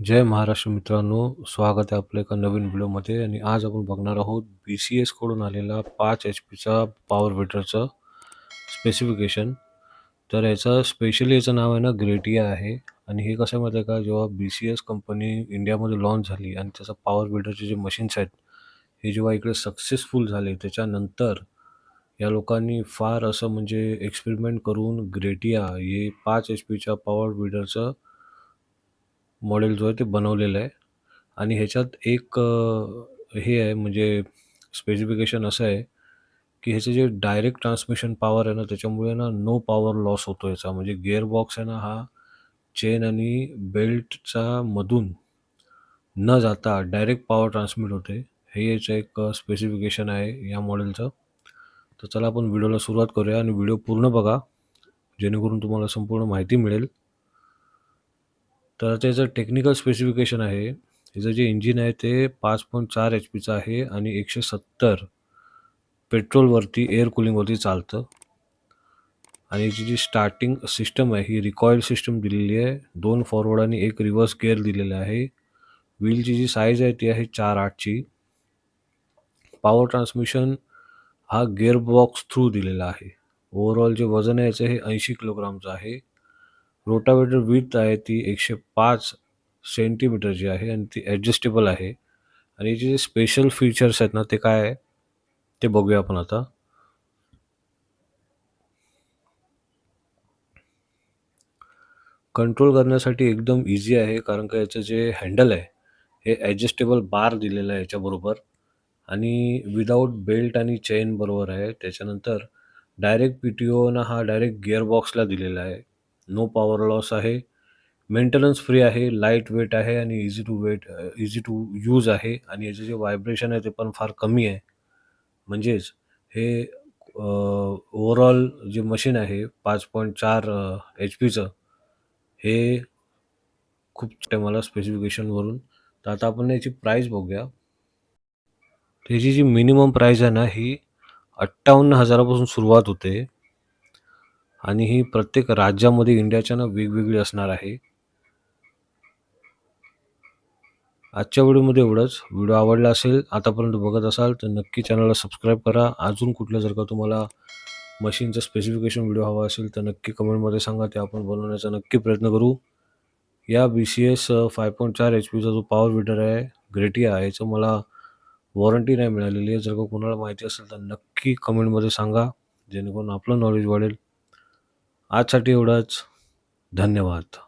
जय महाराष्ट्र मित्रांनो स्वागत आहे आपल्या एका नवीन व्हिडिओमध्ये आणि आज आपण बघणार आहोत बी सी एसकडून आलेला पाच एच पीचा पॉवर विटरचं स्पेसिफिकेशन तर याचं स्पेशली याचं नाव आहे ना ग्रेटिया आहे. आणि हे कसं आहे माहिती आहे का? जेव्हा बी सी एस कंपनी इंडियामध्ये लॉन्च झाली आणि त्याचं पॉवर विटरचे जे मशीन्स आहेत हे जेव्हा इकडे सक्सेसफुल झाले त्याच्यानंतर या लोकांनी फार असं म्हणजे एक्सपेरिमेंट करून ग्रेटिया हे पाच एच पीच्या पॉवर बिल्डरचं मॉडेल जो आहे ते बनवलेलं आहे. आणि ह्याच्यात एक हे आहे म्हणजे स्पेसिफिकेशन असं आहे की ह्याचे जे डायरेक्ट ट्रान्समिशन पॉवर आहे ना त्याच्यामुळे ना नो पॉवर लॉस होतो याचा. म्हणजे गिअर बॉक्स आहे ना हा चेन आणि बेल्टचा मधून न जाता डायरेक्ट पॉवर ट्रान्समिट होते हे याचं एक स्पेसिफिकेशन आहे या मॉडेलचं तर चला आपण व्हिडिओला सुरुवात करूया आणि व्हिडिओ पूर्ण बघा. जेणेकरून तुम्हाला संपूर्ण माहिती मिळेल. तर त्याचं टेक्निकल स्पेसिफिकेशन आहे ह्याचं जे इंजिन आहे ते पाच पॉईंट चार एच पीचं आहे आणि एकशे सत्तर पेट्रोलवरती एअर कुलिंगवरती चालतं. आणि याची जी स्टार्टिंग सिस्टम आहे ही रिकॉईल सिस्टम दिलेली आहे. दोन फॉरवर्ड आणि एक रिव्हर्स गिअर दिलेला आहे. व्हीलची जी साईज आहे ती आहे चार आठची. पॉवर ट्रान्समिशन हा गिअर बॉक्स थ्रू दिलेला आहे. ओव्हरऑल जे वजन आहे याचं हे ऐंशी किलोग्रामचं आहे. रोटावेटर विथ आहे ती एकशे पाच सेंटीमीटरची आहे आणि ती ॲडजस्टेबल आहे. आणि याचे जे स्पेशल फीचर्स आहेत ना ते काय आहे? ते बघूया आपण आता. कंट्रोल करण्यासाठी एकदम इझी आहे कारण का याचं जे हँडल आहे हे ॲडजस्टेबल बार दिलेलं आहे याच्याबरोबर. आणि विदाऊट बेल्ट आणि चेन बरोबर आहे. त्याच्यानंतर डायरेक्ट पी टी ओनं हा डायरेक्ट गिअरबॉक्सला दिलेला आहे. नो पॉवर लॉस आहे. मेंटेनन्स फ्री आहे लाइट वेट आहे आणि easy to weight easy to use आहे. आणि याचे जे व्हायब्रेशन आहे ते पण फार कमी आहे. म्हणजेच हे uh, ओवरऑल जे मशीन आहे पाच पॉईंट चार uh, एच पीचं हे खूप मला स्पेसिफिकेशनवरून तर आता आपण याची प्राईस बघूया. त्याची जी मिनिमम प्राईस आहे ना ही अठ्ठावन्न हजारापासून सुरुवात होते. आणि ही प्रत्येक राज्यामध्ये इंडियाच्या ना वेगवेगळी असणार आहे. आजच्या व्हिडिओमध्ये एवढंच. व्हिडिओ आवडला असेल आतापर्यंत बघत असाल तर नक्की चॅनलला सबस्क्राईब करा. अजून कुठलं जर का तुम्हाला मशीनचं स्पेसिफिकेशन व्हिडिओ हवा असेल तर नक्की कमेंटमध्ये सांगा. ते आपण बनवण्याचा नक्की प्रयत्न करू. या B C S five point चार एच पीचा जो पॉवर विडर आहे ग्रेटिया याचं मला वॉरंटी नाही मिळालेली आहे. जर का कोणाला माहिती असेल तर नक्की कमेंटमध्ये सांगा. जेणेकरून आपलं नॉलेज वाढेल. आजसाठी एवढंच. धन्यवाद.